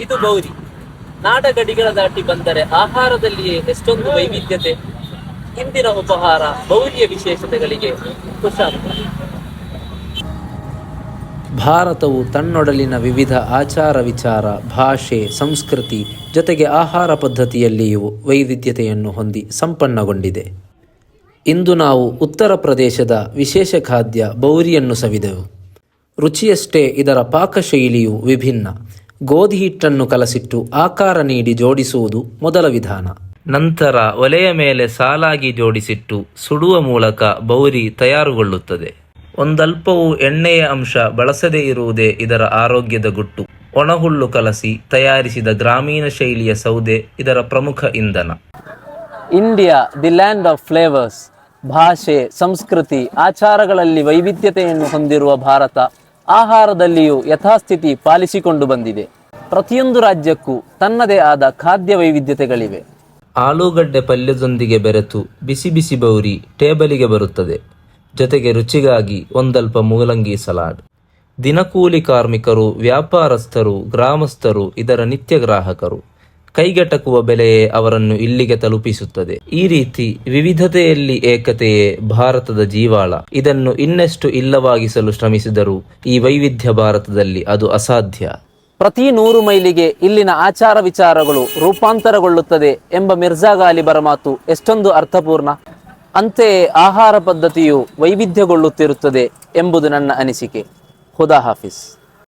ಇದು ಗೌರಿ. ನಾಡ ಗಡಿಗಳ ದಾಟಿ ಬಂದರೆ ಆಹಾರದಲ್ಲಿಯೇ ಎಷ್ಟೊಂದು ವೈವಿಧ್ಯತೆ, ಇಂದಿನ ಉಪಹಾರ, ಗೌರಿಯ ವಿಶೇಷತೆಗಳಿಗೆ ಖುಷಾಗ ಭಾರತವು ತನ್ನೊಡಲಿನ ವಿವಿಧ ಆಚಾರ ವಿಚಾರ, ಭಾಷೆ, ಸಂಸ್ಕೃತಿ, ಜೊತೆಗೆ ಆಹಾರ ಪದ್ಧತಿಯಲ್ಲಿಯೂ ವೈವಿಧ್ಯತೆಯನ್ನು ಹೊಂದಿ ಸಂಪನ್ನಗೊಂಡಿದೆ. ಇಂದು ನಾವು ಉತ್ತರ ಪ್ರದೇಶದ ವಿಶೇಷ ಖಾದ್ಯ ಬೌರಿಯನ್ನು ಸವಿದೆವು. ರುಚಿಯಷ್ಟೇ ಇದರ ಪಾಕಶೈಲಿಯು ವಿಭಿನ್ನ. ಗೋಧಿ ಹಿಟ್ಟನ್ನು ಕಲಸಿಟ್ಟು ಆಕಾರ ನೀಡಿ ಜೋಡಿಸುವುದು ಮೊದಲ ವಿಧಾನ. ನಂತರ ಒಲೆಯ ಮೇಲೆ ಸಾಲಾಗಿ ಜೋಡಿಸಿಟ್ಟು ಸುಡುವ ಮೂಲಕ ಬೌರಿ ತಯಾರುಗೊಳ್ಳುತ್ತದೆ. ಒಂದಲ್ಪವೂ ಎಣ್ಣೆಯ ಅಂಶ ಬಳಸದೇ ಇರುವುದೇ ಇದರ ಆರೋಗ್ಯದ ಗುಟ್ಟು. ಒಣಹುಲ್ಲು ಕಲಸಿ ತಯಾರಿಸಿದ ಗ್ರಾಮೀಣ ಶೈಲಿಯ ಸೌದೆ ಇದರ ಪ್ರಮುಖ ಇಂಧನ. India the land of flavours ಭಾಷೆ, ಸಂಸ್ಕೃತಿ, ಆಚಾರಗಳಲ್ಲಿ ವೈವಿಧ್ಯತೆಯನ್ನು ಹೊಂದಿರುವ ಭಾರತ. ಆಹಾರದಲ್ಲಿಯೂ ಯಥಾಸ್ಥಿತಿ ಪಾಲಿಸಿಕೊಂಡು ಬಂದಿದೆ. ಪ್ರತಿಯೊಂದು ರಾಜ್ಯಕ್ಕೂ ತನ್ನದೇ ಆದ ಖಾದ್ಯ ವೈವಿಧ್ಯತೆಗಳಿವೆ. ಆಲೂಗಡ್ಡೆ ಪಲ್ಯದೊಂದಿಗೆ ಬೆರೆತು ಬಿಸಿ ಬಿಸಿ ಬೌರಿ ಟೇಬಲಿಗೆ ಬರುತ್ತದೆ. ಜೊತೆಗೆ ರುಚಿಗಾಗಿ ಒಂದಲ್ಪ ಮೂಲಂಗಿ ಸಲಾಡ್. ದಿನಕೂಲಿ ಕಾರ್ಮಿಕರು, ವ್ಯಾಪಾರಸ್ಥರು, ಗ್ರಾಮಸ್ಥರು, ಇದರ ನಿತ್ಯ ಗ್ರಾಹಕರು. ಕೈಗೆಟಕುವ ಬೆಲೆಯೇ ಅವರನ್ನು ಇಲ್ಲಿಗೆ ತಲುಪಿಸುತ್ತದೆ. ಈ ರೀತಿ ವಿವಿಧತೆಯಲ್ಲಿ ಏಕತೆಯೇ ಭಾರತದ ಜೀವಾಳ. ಇದನ್ನು ಇನ್ನೆಷ್ಟು ಇಲ್ಲವಾಗಿಸಲು ಶ್ರಮಿಸಿದರೂ ಈ ವೈವಿಧ್ಯ ಭಾರತದಲ್ಲಿ ಅದು ಅಸಾಧ್ಯ. ಪ್ರತಿ ನೂರು ಮೈಲಿಗೆ ಇಲ್ಲಿನ ಆಚಾರ ವಿಚಾರಗಳು ರೂಪಾಂತರಗೊಳ್ಳುತ್ತದೆ ಎಂಬ ಮಿರ್ಜಾ ಗಾಲಿಬರ ಮಾತು ಎಷ್ಟೊಂದು ಅರ್ಥಪೂರ್ಣ. ಅಂತೆಯೇ ಆಹಾರ ಪದ್ಧತಿಯು ವೈವಿಧ್ಯಗೊಳ್ಳುತ್ತಿರುತ್ತದೆ ಎಂಬುದು ನನ್ನ ಅನಿಸಿಕೆ. ಖುದಾ ಹಾಫಿಸ್.